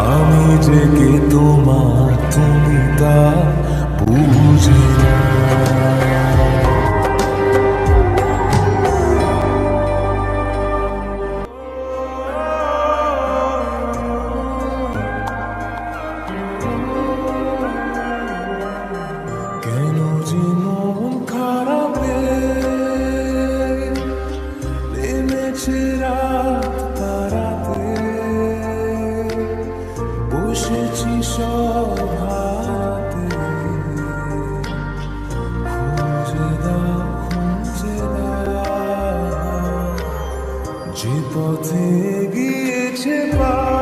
আমি যে কে তোমার তুমি তা বুঝি কেন যে মন খারাপে নেমেছে যে পথে গিয়েছে পা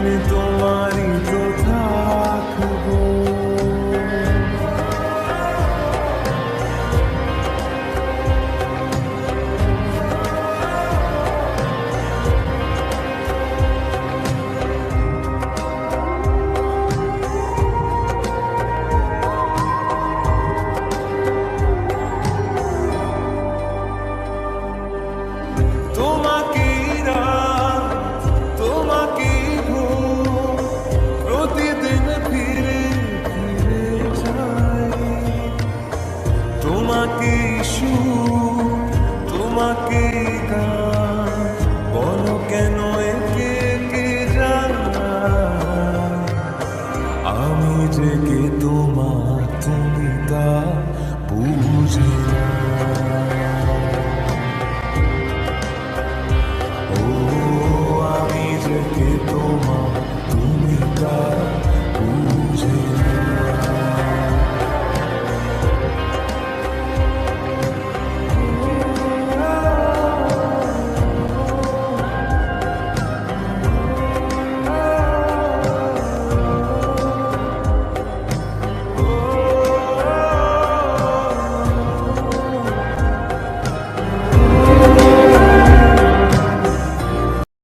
তোমাকে রাত, তোমাকে ভোর প্রতিদিন ফিরে ফিরে যাই তোমাকে সুর তোমাকে গান, বলো কেন একে কে জানা আমি জেগে তোমার তুমি তা বুঝে না।